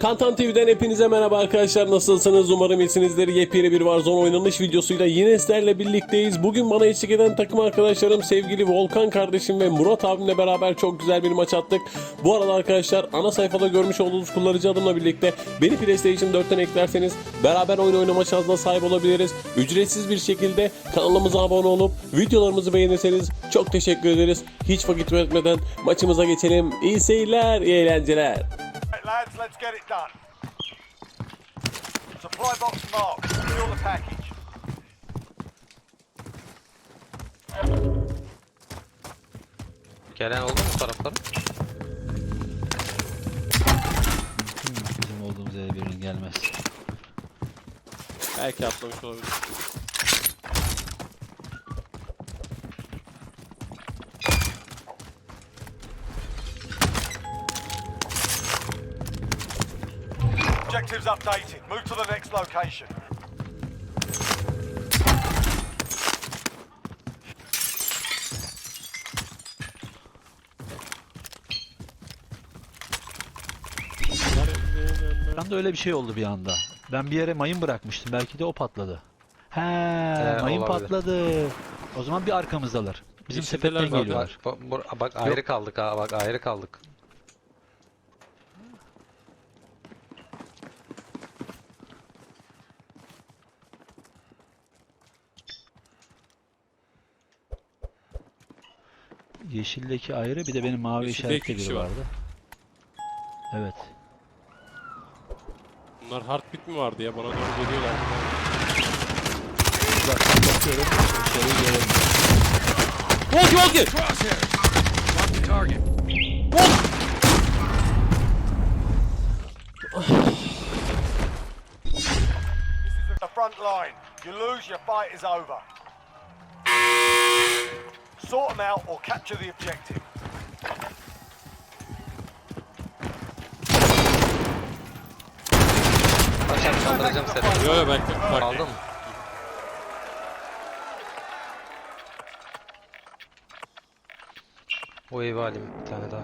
Kantan TV'den hepinize merhaba arkadaşlar. Nasılsınız? Umarım iyisinizdir. Yepyeni bir Warzone oynanış videosuyla yine sizlerle birlikteyiz. Bugün bana eşlik eden takım arkadaşlarım sevgili Volkan kardeşim ve Murat abimle beraber çok güzel bir maç attık. Bu arada arkadaşlar ana sayfada görmüş olduğunuz kullanıcı adımla birlikte beni PlayStation 4'ten eklerseniz beraber oyun oynama şansına sahip olabiliriz. Ücretsiz bir şekilde kanalımıza abone olup videolarımızı beğenirseniz çok teşekkür ederiz. Hiç vakit etmeden maçımıza geçelim. İyi seyirler iyi eğlenceler lads, let's get it done. Supply box marked. Secure the package. Gelen oldu mu taraftan? Bizim olduğumuz yere birinin gelmez. Belki atlamış olabilir. Objectives updated. Move to the next location. Bir anda öyle bir şey oldu bir anda. Ben bir yere mayın bırakmıştım. Belki de o patladı. He, mayın olabilir. patladı. O zaman bir arkamızdalar. Bizim Yeşildeler sepetten zaten. geliyorlar. Bak, bak, bak ayrı kaldık ha bak ayrı kaldık. Yeşildeki ayrı bir de benim mavi Yeşilde iki işaretli kişi biri var. vardı. Evet. Bunlar heartbeat mi vardı ya? Bana doğru geliyorlar. Uzaktan bakıyorum. İçeri walkie! This is the front line. You lose, your fight is over. Sort them out or capture the objective. Başak kaldıracağım seni. Yo yo belki. Bak. Aldın mı? O evi alayım bir tane daha.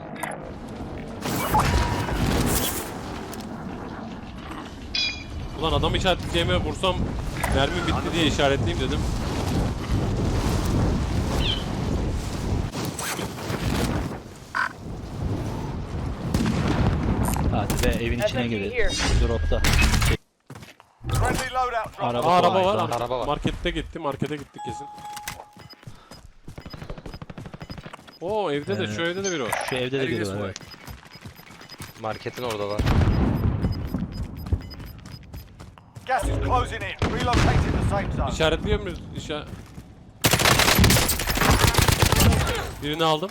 Ulan adam işaretleyeceğime vursam mermim bitti diye işaretleyeyim dedim. Hadi be evin içine girelim. Dropta. Araba, Aa, araba var. Araba. Var. Markette gitti. Markete gitti kesin. Oo evde de şu evde de biri var. Şu evde de biri var evet. Marketin oradalar. Gas is closing in. Relocating the safe zone. İşaretliyor muyuz? İşa... Birini aldım.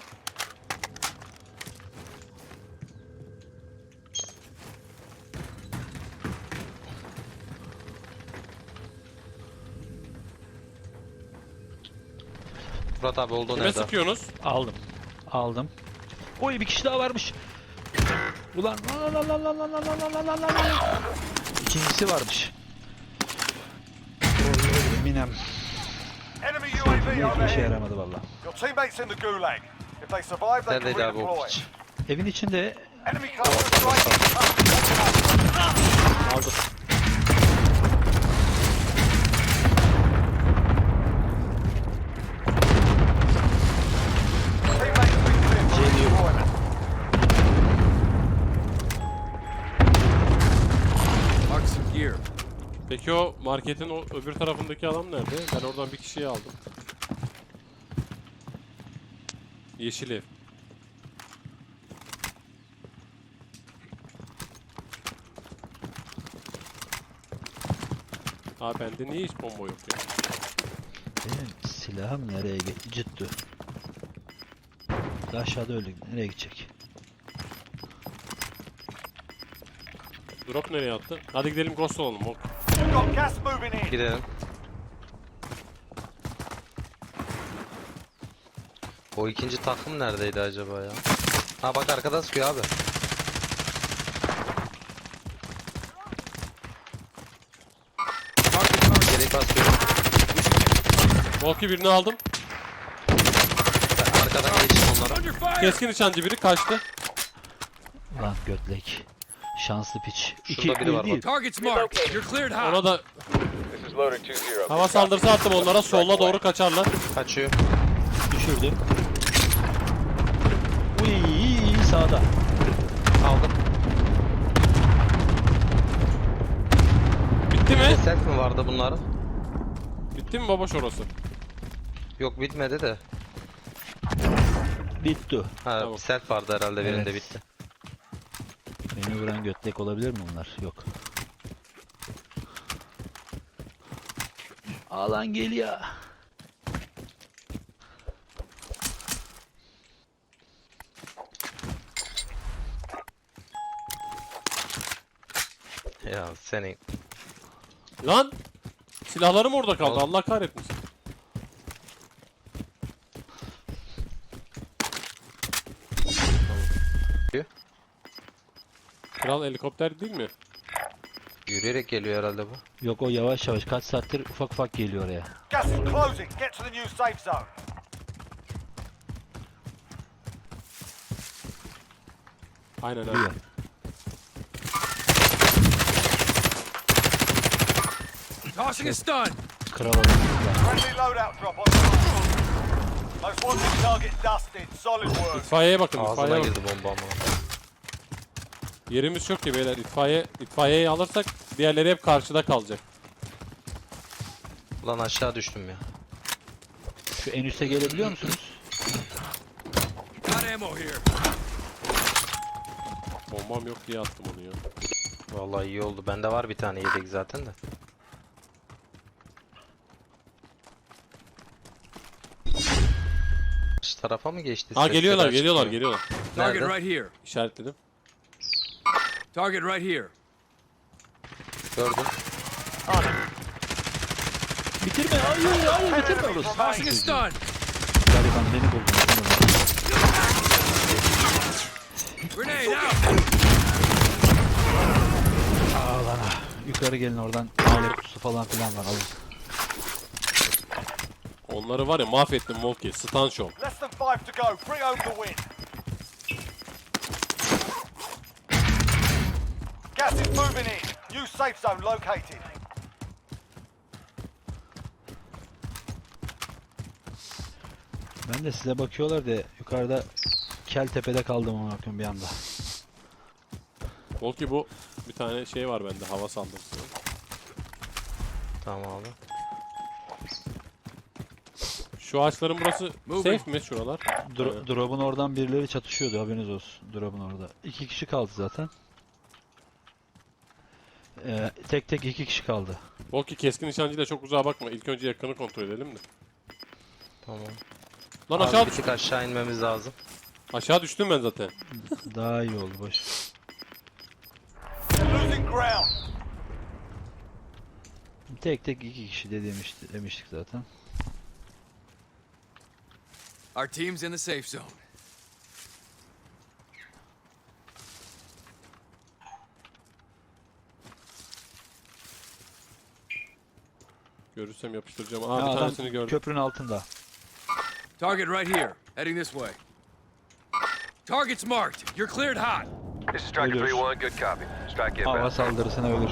Murat abi olduğun Kime sıkıyorsunuz? Aldım. Aldım. Oy bir kişi daha varmış. Ulan lan lan lan lan lan lan lan lan lan lan lan. İkincisi varmış. Minem. Enemy UAV Bir işe overhead. yaramadı valla. Your teammates in the gulag. If they survive, they can Neredeydi abi o redeploy. piç? Evin içinde Enemy cluster strike. Aldım. Peki o marketin o öbür tarafındaki adam nerede? Ben oradan bir kişiyi aldım. Yeşil ev. Abi bende niye hiç bomba yok ya? benim silahım nereye gitti? Ciddi. Aşağıda öldü. Nereye gidecek? Drop nereye attı? Hadi gidelim ghost olalım. ok. You've got gas moving in. Gidelim. O ikinci takım neredeydi acaba ya? Ha bak arkadan sıkıyor abi. Geri basıyor. Walkie birini aldım. Ben arkadan geçtim onlara. Keskin nişancı biri kaçtı. Lan götlek. Şanslı piç. Şurada İki, biri bir var değil. bak. Target's marked. You're cleared hot. Ona da This is loader 2-0. hava saldırısı attım onlara. Sola doğru kaçarlar. Kaçıyor. Düşürdüm. Uy sağda. Aldım. Bitti mi? Self mi vardı bunların? Bitti mi babaş orası? Yok bitmedi de. Bitti. Ha Tamam. self vardı herhalde birinde Evet. bitti. Vuran götlek olabilir mi onlar? Yok. Alan geliyor. Ya senin. Lan! Silahlarım orada kaldı. Allah kahretmesin. Kral helikopter değil mi? Yürüyerek geliyor herhalde bu. Yok o yavaş yavaş kaç saattir ufak ufak geliyor oraya. Gas is closing. Get to the new safe zone. Aynen Duyuyor. aynen. Tossing a stun. Kral adam. Friendly loadout drop on. Most wanted target dusted. Solid work. İtfaiyeye bakın Ağzına itfaiyeye bakın. girdi bomba ama. Yerimiz çok ki beyler. İtfaiye, itfaiyeyi alırsak diğerleri hep karşıda kalacak. Ulan aşağı düştüm ya. Şu en üste gelebiliyor musunuz? Bombam yok diye attım onu ya. Vallahi iyi oldu. Bende var bir tane yedek zaten de. Şu tarafa mı geçti? Ha Sesler geliyorlar geliyorlar geliyorlar. Target Nerede? right here. İşaretledim. Target right here. Gördüm. Bitirme hayır hayır bitirme orası. Tossing a stun. Gariban beni buldu. Grenade out. Ağlana. Yukarı gelin oradan. Aile kutusu falan filan var alın. Onları var ya mahvettim Volki. Stun show. Less than five to go. Bring home the win. Gas is moving in. New safe zone located. Ben de size bakıyorlar da yukarıda kel tepede kaldım ama bakın bir anda. Volki bu bir tane şey var bende hava saldırısı. Tamam abi. Şu ağaçların burası safe mi şuralar? Dro Evet. drop'un oradan birileri çatışıyordu haberiniz olsun. Drop'un orada. İki kişi kaldı zaten. Ee, tek tek iki kişi kaldı. Volki keskin nişancıyla çok uzağa bakma. İlk önce yakını kontrol edelim de. Tamam. Lan Abi aşağı bir tık aşağı inmemiz lazım. Aşağı düştüm ben zaten. Daha iyi oldu boş. Losing ground. Tek tek iki kişi de demişti, demiştik zaten. Our team's in the safe zone. Görürsem yapıştıracağım. Aa bir adam tanesini gördüm. köprünün altında. Target right here. Heading this way. Target's marked. You're cleared hot. This is Striker Ölüyoruz. 3-1. Good copy. Strike Hava inbound. saldırısına ölür.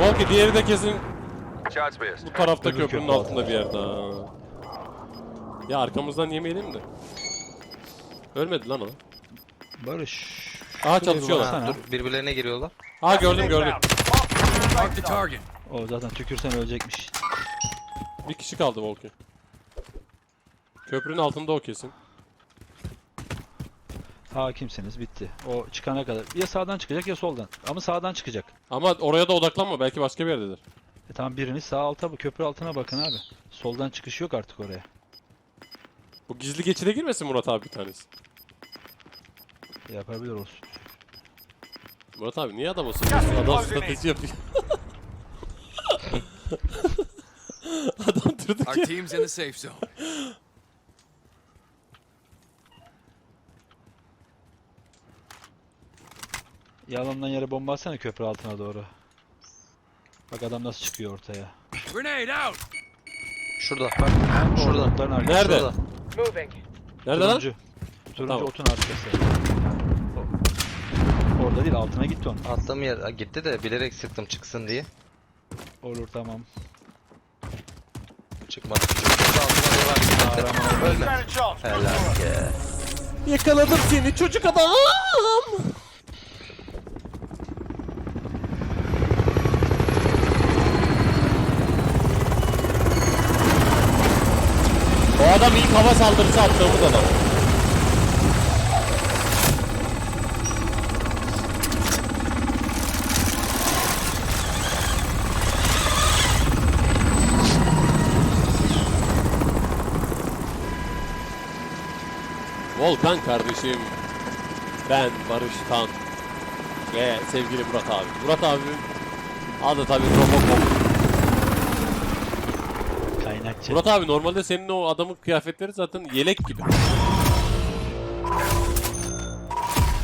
Volki diğeri de kesin Shots missed. bu tarafta Öbür köprünün köprü altında bir yerde. ha. Ya arkamızdan yemeyelim de. Ölmedi lan o. Barış. Aha çatışıyorlar. baksana. Dur birbirlerine giriyorlar. Aa gördüm gördüm. Mark the target. O zaten tükürsen ölecekmiş. Bir kişi kaldı Volki. Köprünün altında o kesin. Hakimsiniz bitti. O çıkana kadar. Ya sağdan çıkacak ya soldan. Ama sağdan çıkacak. Ama oraya da odaklanma belki başka bir yerdedir. E tamam biriniz sağ alta bu köprü altına bakın abi. Soldan çıkış yok artık oraya. Bu gizli geçide girmesin Murat abi bir tanesi. Yapabilir olsun. Murat abi niye adam ısınıyorsun? Adam strateji yapıyor. adam durduk Our ya. team's in the safe zone. Yalandan yere bomba atsana köprü altına doğru. Bak adam nasıl çıkıyor ortaya. Grenade out. Şurada. Bak Şurada. ortalıkların arkasında. Nerede? Şurada. Nerede lan? Turuncu. Turuncu Tamam. otun arkası. Orada değil altına gitti onun. Attığım yer gitti de bilerek sıktım çıksın diye. Olur tamam. Çıkmadı. Altına Ölme. Helal ya. Yakaladım seni çocuk adam. O adam ilk hava saldırısı attığımız adam. Volkan kardeşim. Ben Barış Tan. Ve sevgili Murat abi. Murat abi adı tabii Robocop. Kaynakçı. Murat abi normalde senin o adamın kıyafetleri zaten yelek gibi.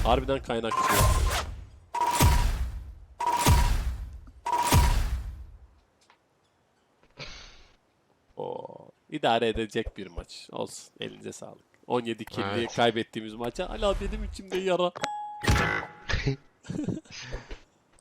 Harbiden kaynakçı. Oo, idare edecek bir maç. Olsun. Elinize sağlık. 17 killi Evet. kaybettiğimiz maça hala benim içimde yara.